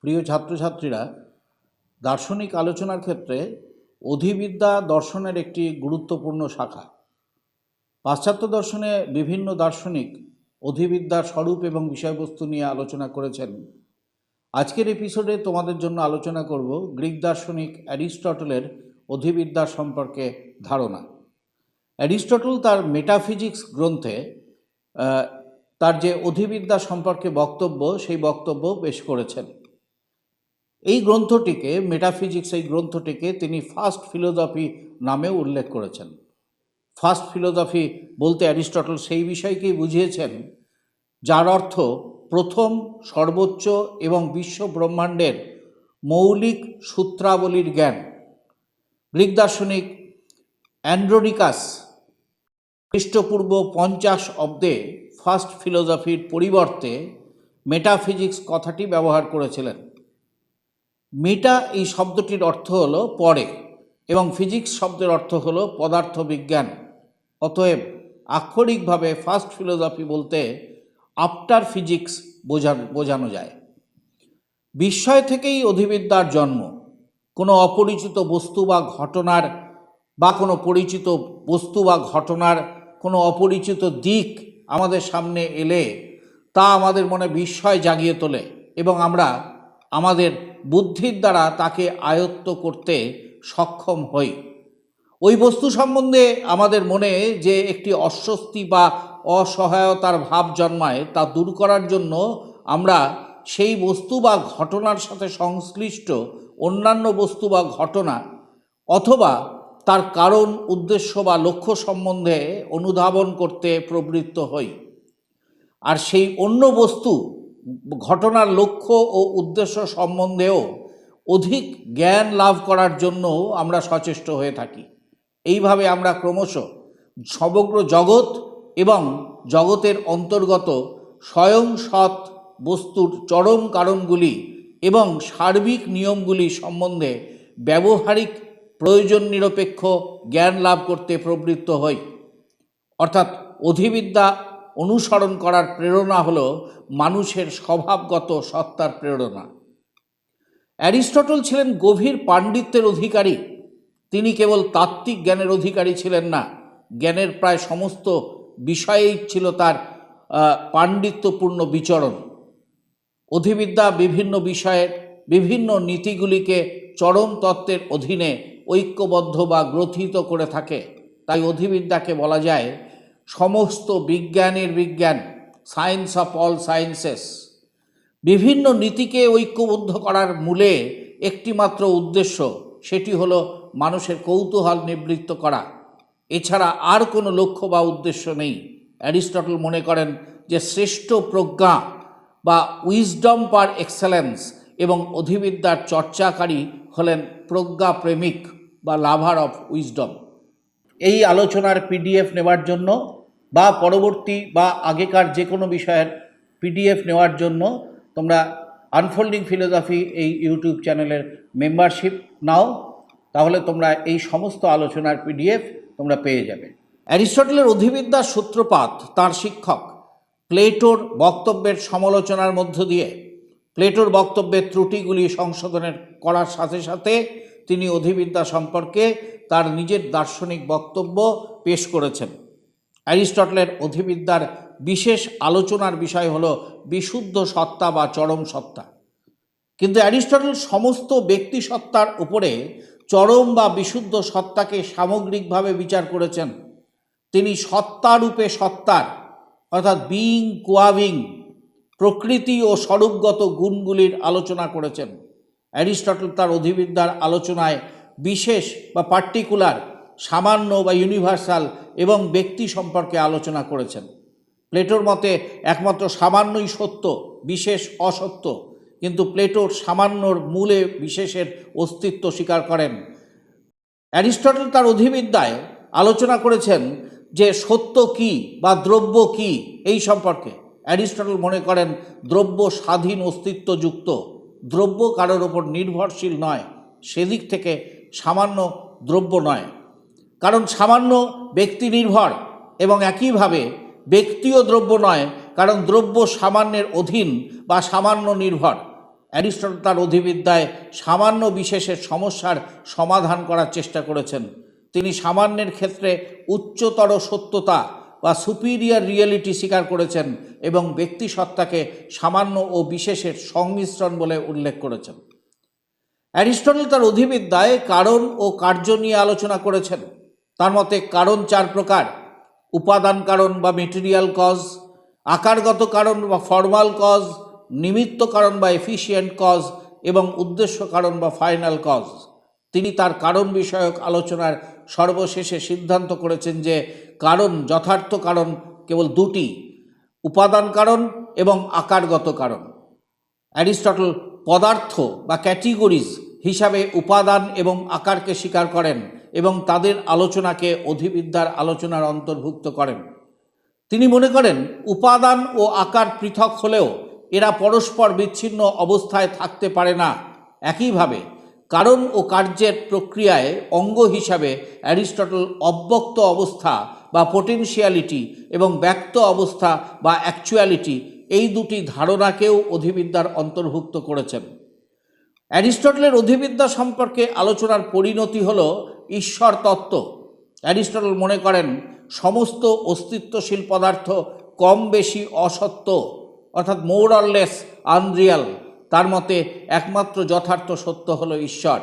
প্রিয় ছাত্রছাত্রীরা, দার্শনিক আলোচনার ক্ষেত্রে অধিবিদ্যা দর্শনের একটি গুরুত্বপূর্ণ শাখা। পাশ্চাত্য দর্শনে বিভিন্ন দার্শনিক অধিবিদ্যার স্বরূপ এবং বিষয়বস্তু নিয়ে আলোচনা করেছেন। আজকের এপিসোডে তোমাদের জন্য আলোচনা করব গ্রিক দার্শনিক অ্যারিস্টটলের অধিবিদ্যা সম্পর্কে ধারণা। অ্যারিস্টটল তার মেটাফিজিক্স গ্রন্থে তার যে অধিবিদ্যা সম্পর্কে বক্তব্য, সেই বক্তব্য পেশ করেছেন। এই গ্রন্থটিকে মেটাফিজিক্স এই গ্রন্থটিকে তিনি ফার্স্ট ফিলোজফি নামেও উল্লেখ করেছেন। ফার্স্ট ফিলোজফি বলতে অ্যারিস্টটল সেই বিষয়কেই বুঝিয়েছেন, যার অর্থ প্রথম, সর্বোচ্চ এবং বিশ্ব ব্রহ্মাণ্ডের মৌলিক সূত্রাবলীর জ্ঞান। গ্রিক দার্শনিক অ্যান্ড্রোনিকাস খ্রিস্টপূর্ব পঞ্চাশ অব্দে ফার্স্ট ফিলোসফির পরিবর্তে মেটাফিজিক্স কথাটি ব্যবহার করেছিলেন। মেটা এই শব্দটির অর্থ হলো পরে এবং ফিজিক্স শব্দের অর্থ হলো পদার্থবিজ্ঞান। অতএব আক্ষরিকভাবে ফার্স্ট ফিলোসফি বলতে আফটার ফিজিক্স বোঝানো বোঝানো যায়। বিস্ময় থেকেই অধিবিদ্যার জন্ম। কোনো অপরিচিত বস্তু বা ঘটনার বা কোনো পরিচিত বস্তু বা ঘটনার কোনো অপরিচিত দিক আমাদের সামনে এলে তা আমাদের মনে বিস্ময় জাগিয়ে তোলে এবং আমরা আমাদের বুদ্ধির দ্বারা তাকে আয়ত্ত করতে সক্ষম হই। ওই বস্তু সম্বন্ধে আমাদের মনে যে একটি অস্বস্তি বা অসহায়তার ভাব জন্মায় তা দূর করার জন্য আমরা সেই বস্তু বা ঘটনার সাথে সংশ্লিষ্ট অন্যান্য বস্তু বা ঘটনা অথবা তার কারণ, উদ্দেশ্য বা লক্ষ্য সম্বন্ধে অনুধাবন করতে প্রবৃত্ত হই। আর সেই অন্য বস্তু, ঘটনার লক্ষ্য ও উদ্দেশ্য সম্বন্ধেও অধিক জ্ঞান লাভ করার জন্য আমরা সচেষ্ট হয়ে থাকি। এইভাবে আমরা ক্রমশ সমগ্র জগৎ এবং জগতের অন্তর্গত স্বয়ং সৎ বস্তুর চরম কারণগুলি এবং সার্বিক নিয়মগুলি সম্বন্ধে ব্যবহারিক প্রয়োজন নিরপেক্ষ জ্ঞান লাভ করতে প্রবৃত্ত হই। অর্থাৎ অধিবিদ্যা অনুসরণ করার প্রেরণা হল মানুষের স্বভাবগত সত্তার প্রেরণা। অ্যারিস্টটল ছিলেন গভীর পাণ্ডিত্যের অধিকারী। তিনি কেবল তাত্ত্বিক জ্ঞানের অধিকারী ছিলেন না, জ্ঞানের প্রায় সমস্ত বিষয়েই ছিল তার পাণ্ডিত্যপূর্ণ বিচরণ। অধিবিদ্যা বিভিন্ন বিষয়ের, বিভিন্ন নীতিগুলিকে চরম তত্ত্বের অধীনে ঐক্যবদ্ধ বা গ্রথিত করে থাকে। তাই অধিবিদ্যাকে বলা যায় সমস্ত বিজ্ঞানের বিজ্ঞান সায়েন্স অফ অল সায়েন্সেস বিভিন্ন নীতিকে ঐক্যবদ্ধ করার মূলে একটিমাত্র উদ্দেশ্য, সেটি হলো মানুষের কৌতূহল নিবৃত্ত করা। এছাড়া আর কোনো লক্ষ্য বা উদ্দেশ্য নেই। অ্যারিস্টটল মনে করেন যে শ্রেষ্ঠ প্রজ্ঞা বা উইজডম পার এক্সেলেন্স এবং অধিবিদ্যার চর্চাকারী হলেন প্রজ্ঞা প্রেমিক বা লাভার অফ উইজডম এই আলোচনার পিডিএফ নেওয়ার জন্য বা পরবর্তী বা আগেকার যে কোনো বিষয়ের পিডিএফ নেওয়ার জন্য তোমরা আনফোল্ডিং ফিলোসফি এই ইউটিউব চ্যানেলের মেম্বারশিপ নাও, তাহলে তোমরা এই সমস্ত আলোচনার পিডিএফ তোমরা পেয়ে যাবে। অ্যারিস্টটলের অধিবিদ্যার সূত্রপাত, তার শিক্ষক, প্লেটোর বক্তব্যের সমালোচনার মধ্য দিয়ে প্লেটোর বক্তব্যের ত্রুটিগুলি সংশোধনের করার সাথে সাথে তিনি অধিবিদ্যা সম্পর্কে তার নিজের দার্শনিক বক্তব্য পেশ করেছেন। অ্যারিস্টটলের অধিবিদ্যার বিশেষ আলোচনার বিষয় হল বিশুদ্ধ সত্তা বা চরম সত্তা। কিন্তু অ্যারিস্টটল সমস্ত ব্যক্তি সত্তার উপরে চরম বা বিশুদ্ধ সত্তাকে সামগ্রিকভাবে বিচার করেছেন। তিনি সত্তারূপে সত্তার, অর্থাৎ বিং কোয়াবিং প্রকৃতি ও স্বরূপগত গুণগুলির আলোচনা করেছেন। অ্যারিস্টটল তার অধিবিদ্যার আলোচনায় বিশেষ বা পার্টিকুলার, সামান্য বা ইউনিভার্সাল এবং ব্যক্তি সম্পর্কে আলোচনা করেছেন। প্লেটোর মতে একমাত্র সামান্যই সত্য, বিশেষ অসত্য, কিন্তু প্লেটোর সামান্যর মূলে বিশেষের অস্তিত্ব স্বীকার করেন। অ্যারিস্টটল তার অধিবিদ্যায় আলোচনা করেছেন যে সত্য কি বা দ্রব্য কি এই সম্পর্কে। অ্যারিস্টটল মনে করেন দ্রব্য স্বাধীন অস্তিত্বযুক্ত। দ্রব্য কারোর ওপর নির্ভরশীল নয়, সেদিক থেকে সামান্য দ্রব্য নয়। কারণ সামান্য ব্যক্তি নির্ভর এবং একইভাবে ব্যক্তিও দ্রব্য নয়, কারণ দ্রব্য সামান্যের অধীন বা সামান্য নির্ভর। অ্যারিস্টটল তার অধিবিদ্যায় সামান্য বিশেষের সমস্যার সমাধান করার চেষ্টা করেছেন। তিনি সামান্যের ক্ষেত্রে উচ্চতর সত্যতা বা সুপিরিয়র রিয়েলিটি স্বীকার করেছেন এবং ব্যক্তিসত্তাকে সামান্য ও বিশেষের সংমিশ্রণ বলে উল্লেখ করেছেন। অ্যারিস্টটল তার অধিবিদ্যায় কারণ ও কার্য নিয়ে আলোচনা করেছেন। তার মতে কারণ চার প্রকার। উপাদান কারণ বা মেটেরিয়াল কজ আকারগত কারণ বা ফর্মাল কজ নিমিত্ত কারণ বা এফিসিয়েন্ট কজ এবং উদ্দেশ্য কারণ বা ফাইনাল কজ তিনি তার কারণ বিষয়ক আলোচনার সর্বশেষে সিদ্ধান্ত করেছেন যে কারণ, যথার্থ কারণ কেবল দুটি, উপাদান কারণ এবং আকারগত কারণ। অ্যারিস্টটল পদার্থ বা ক্যাটিগরিজ হিসাবে উপাদান এবং আকারকে স্বীকার করেন এবং তাদের আলোচনাকে অধিবিদ্যার আলোচনার অন্তর্ভুক্ত করেন। তিনি মনে করেন, উপাদান ও আকার পৃথক হলেও এরা পরস্পর বিচ্ছিন্ন অবস্থায় থাকতে পারে না। একইভাবে কারণ ও কার্যের প্রক্রিয়ায় অঙ্গ হিসাবে অ্যারিস্টটল অব্যক্ত অবস্থা বা পোটেনশিয়ালিটি এবং ব্যক্ত অবস্থা বা অ্যাকচুয়ালিটি এই দুটি ধারণাকেও অধিবিদ্যার অন্তর্ভুক্ত করেছেন। অ্যারিস্টটলের অধিবিদ্যা সম্পর্কে আলোচনার পরিণতি হল ঈশ্বর তত্ত্ব। অ্যারিস্টটল মনে করেন, সমস্ত অস্তিত্বশীল পদার্থ কম বেশি অসত্য, অর্থাৎ মোর আনরিয়াল তার মতে একমাত্র যথার্থ সত্য হলো ঈশ্বর।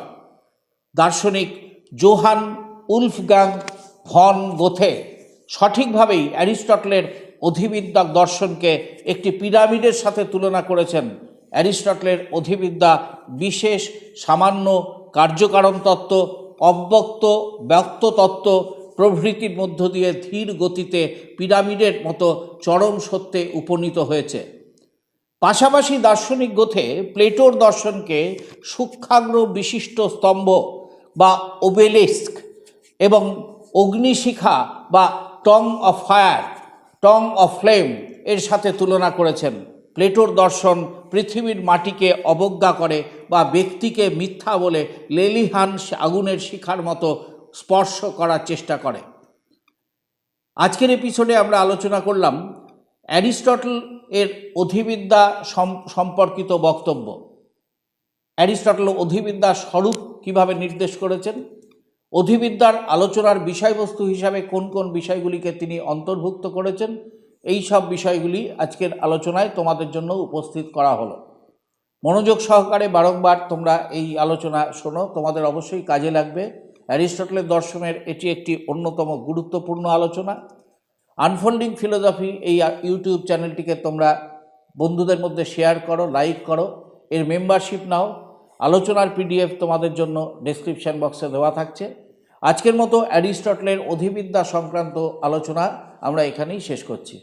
দার্শনিক জোহান উলফগাং ভন গোথে সঠিকভাবেই অ্যারিস্টটলের অধিবিদ্যা দর্শনকে একটি পিরামিডের সাথে তুলনা করেছেন। অ্যারিস্টটলের অধিবিদ্যা বিশেষ সামান্য কার্যকারণ তত্ত্ব, অব্যক্ত ব্যক্ত তত্ত্ব প্রভৃতির মধ্য দিয়ে ধীর গতিতে পিরামিডের মতো চরম সত্যে উপনীত হয়েছে। পাশাপাশি দার্শনিক গোথে প্লেটোর দর্শনকে সূক্ষাগ্র বিশিষ্ট স্তম্ভ বা ওবেলিস্ক এবং অগ্নিশিখা বা tongue of fire, tongue of flame এর সাথে তুলনা করেছেন। প্লেটোর দর্শন পৃথিবীর মাটিকে অবজ্ঞা করে বা ব্যক্তিকে মিথ্যা বলে লেলিহান আগুনের শিখার মতো স্পর্শ করার চেষ্টা করে। আজকের এপিসোডে আমরা আলোচনা করলাম অ্যারিস্টটল এর অধিবিদ্যা সম্পর্কিত বক্তব্য। অ্যারিস্টটল অধিবিদ্যার স্বরূপ কীভাবে নির্দেশ করেছেন? অধিবিদ্যার আলোচনার বিষয়বস্তু হিসাবে কোন কোন বিষয়গুলিকে তিনি অন্তর্ভুক্ত করেছেন? এই সব বিষয়গুলি আজকের আলোচনায় তোমাদের জন্য উপস্থিত করা হলো। মনোযোগ সহকারে বারংবার তোমরা এই আলোচনা শোনো, তোমাদের অবশ্যই কাজে লাগবে। অ্যারিস্টটলের দর্শনের এটি একটি অন্যতম গুরুত্বপূর্ণ আলোচনা। আনফোল্ডিং ফিলোজফি এই ইউটিউব চ্যানেলটিকে তোমরা বন্ধুদের মধ্যে শেয়ার করো লাইক করো। এর মেম্বারশিপ নাও। আলোচনার পিডিএফ তোমাদের জন্য ডিসক্রিপশান বক্সে দেওয়া থাকছে। আজকের মতো অ্যারিস্টটলের অধিবিদ্যা সংক্রান্ত আলোচনা আমরা এখানেই শেষ করছি।